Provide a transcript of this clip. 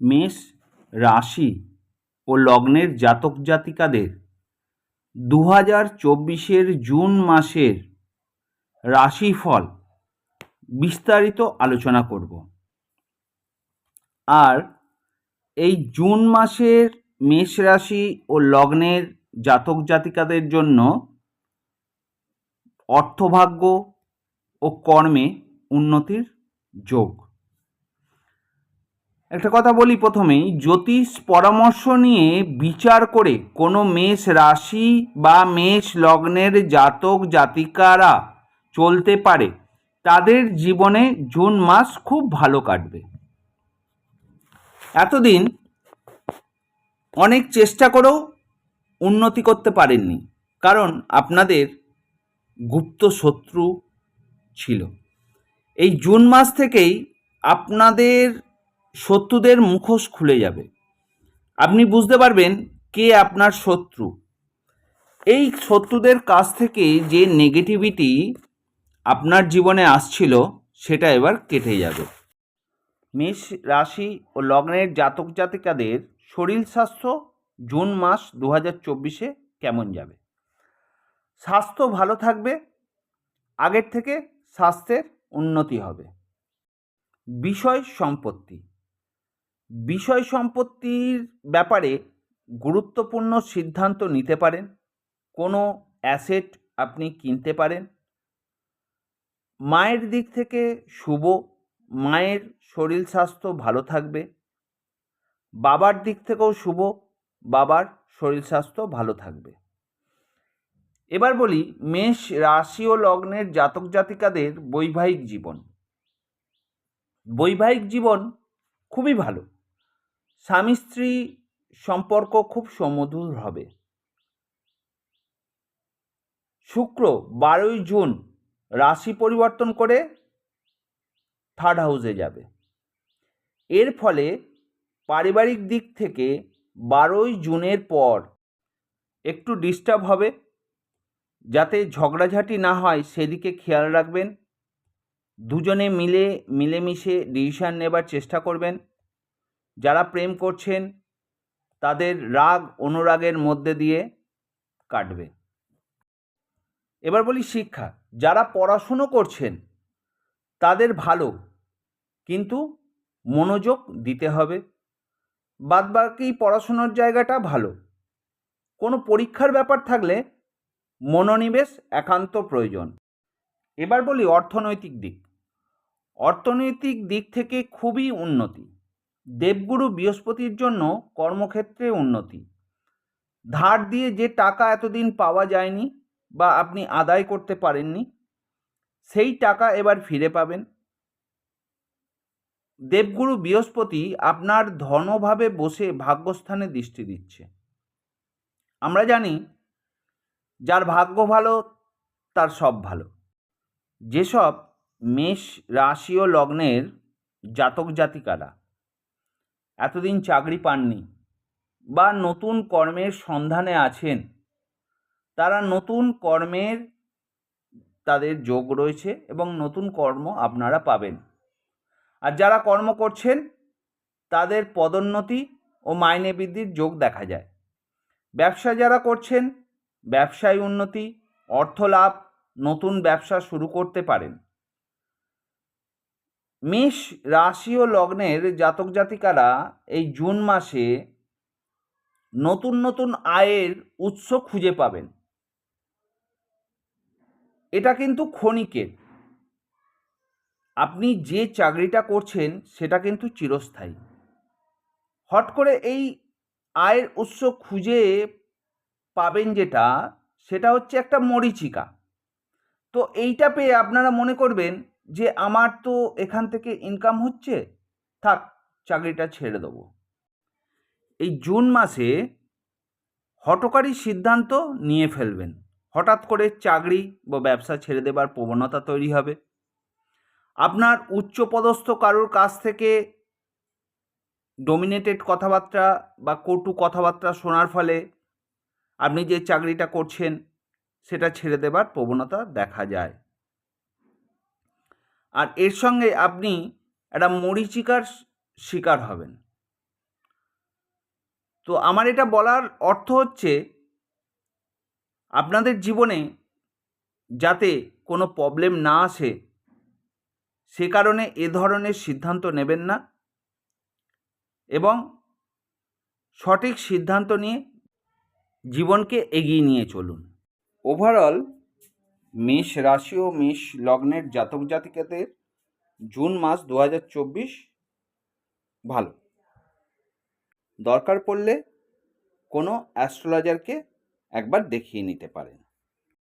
মেষ, রাশি ও লগ্নের জাতক জাতিকাদের দু হাজার চব্বিশের জুন মাসের রাশিফল বিস্তারিত আলোচনা করব। আর এই জুন মাসের মেষ রাশি ও লগ্নের জাতক জাতিকাদের জন্য অর্থভাগ্য ও কর্মে উন্নতির যোগ। একটা কথা বলি প্রথমেই, জ্যোতিষ পরামর্শ নিয়ে বিচার করে কোনো মেষ রাশি বা মেষ লগ্নের জাতক জাতিকারা চলতে পারে, তাদের জীবনে জুন মাস খুব ভালো কাটবে। এতদিন অনেক চেষ্টা করেও উন্নতি করতে পারেননি, কারণ আপনাদের গুপ্ত শত্রু ছিল। এই জুন মাস থেকেই আপনাদের শত্রুদের মুখোশ খুলে যাবে। আপনি বুঝতে পারবেন কে আপনার শত্রু। এই শত্রুদের কাছ থেকে যে নেগেটিভিটি আপনার জীবনে আসছিল, সেটা এবার কেটে যাবে। মেষ রাশি ও লগ্নের জাতক জাতিকাদের শরীর স্বাস্থ্য জুন মাস দু হাজার চব্বিশে কেমন যাবে? স্বাস্থ্য ভালো থাকবে, আগের থেকে স্বাস্থ্যের উন্নতি হবে। বিষয় সম্পত্তি। বিষয় সম্পত্তির ব্যাপারে গুরুত্বপূর্ণ সিদ্ধান্ত নিতে পারেন। কোনো অ্যাসেট আপনি কিনতে পারেন। মায়ের দিক থেকে শুভ। মায়ের শরীর স্বাস্থ্য ভালো থাকবে। বাবার দিক থেকেও শুভ। বাবার শরীর স্বাস্থ্য ভালো থাকবে। এবার বলি, মেষ রাশি ও লগ্নের জাতক জাতিকাদের বৈবাহিক জীবন। বৈবাহিক জীবন খুবই ভালো। স্বামী স্ত্রী সম্পর্ক খুব সমধুর হবে। শুক্র বারোই জুন রাশি পরিবর্তন করে থার্ড হাউসে যাবে। এর ফলে পারিবারিক দিক থেকে বারোই জুনের পর একটু ডিস্টার্ব হবে, যাতে ঝগড়াঝাটি না হয় সেদিকে খেয়াল রাখবেন। দুজনে মিলে, মিলেমিশে ডিসিশান নেবার চেষ্টা করবেন। যারা প্রেম করছেন, তাদের রাগ অনুরাগের মধ্যে দিয়ে কাটবে। এবার বলি শিক্ষা। যারা পড়াশুনো করছেন, তাদের ভালো, কিন্তু মনোযোগ দিতে হবে। বাদবাকি পড়াশুনোর জায়গাটা ভালো। কোনো পরীক্ষার ব্যাপার থাকলে মনোনিবেশ একান্ত প্রয়োজন। এবার বলি অর্থনৈতিক দিক। অর্থনৈতিক দিক থেকে খুবই উন্নতি। দেবগুরু বৃহস্পতির জন্য কর্মক্ষেত্রে উন্নতি। ধার দিয়ে যে টাকা এতদিন পাওয়া যায়নি বা আপনি আদায় করতে পারেননি, সেই টাকা এবার ফিরে পাবেন। দেবগুরু বৃহস্পতি আপনার ধনভাবে বসে ভাগ্যস্থানে দৃষ্টি দিচ্ছে। আমরা জানি যার ভাগ্য ভালো, তার সব ভালো। যেসব মেষ, রাশি ও লগ্নের জাতক জাতিকারা এতদিন চাকরি পাননি বা নতুন কর্মের সন্ধানে আছেন। তারা নতুন কর্মের তাদের যোগ রয়েছে এবং নতুন কর্ম আপনারা পাবেন। আর যারা কর্ম করছেন, তাদের পদোন্নতি ও মাইনে বৃদ্ধির যোগ দেখা যায়। ব্যবসা যারা করছেন, ব্যবসায় উন্নতি অর্থ লাভ নতুন ব্যবসা শুরু করতে পারেন। মেষ রাশি ও লগ্নের জাতক জাতিকারা এই জুন মাসে নতুন নতুন আয়ের উৎস খুঁজে পাবেন। এটা কিন্তু ক্ষণিকের। আপনি যে চাকরিটা করছেন সেটা কিন্তু চিরস্থায়ী। হট করে এই আয়ের উৎস খুঁজে পাবেন যেটা, সেটা হচ্ছে একটা মরিচিকা। তো এইটা পেয়ে আপনারা মনে করবেন যে আমার তো এখান থেকে ইনকাম হচ্ছে, থাক, চাকরিটা ছেড়ে দেবো। এই জুন মাসে হটকারী সিদ্ধান্ত নিয়ে ফেলবেন। হঠাৎ করে চাকরি বা ব্যবসা ছেড়ে দেবার প্রবণতা তৈরি হবে। আপনার উচ্চপদস্থ কারোর কাছ থেকে ডোমিনেটেড কথাবার্তা বা কটু কথাবার্তা শোনার ফলে আপনি যে চাকরিটা করছেন, সেটা ছেড়ে দেবার প্রবণতা দেখা যায়। আর এর সঙ্গে আপনি একটা মরিচিকার শিকার হবেন। তো আমার এটা বলার অর্থ হচ্ছে, আপনাদের জীবনে যাতে কোনো প্রবলেম না আসে, সে কারণে এ ধরনের সিদ্ধান্ত নেবেন না এবং সঠিক সিদ্ধান্ত নিয়ে জীবনকে এগিয়ে নিয়ে চলুন। ওভারঅল মেষ রাশি ও মেষ লগ্নের জাতক জাতিকাদের জুন মাস দু হাজার চব্বিশ ভালো। দরকার পড়লে কোনো অ্যাস্ট্রোলজারকে একবার দেখিয়ে নিতে পারেন।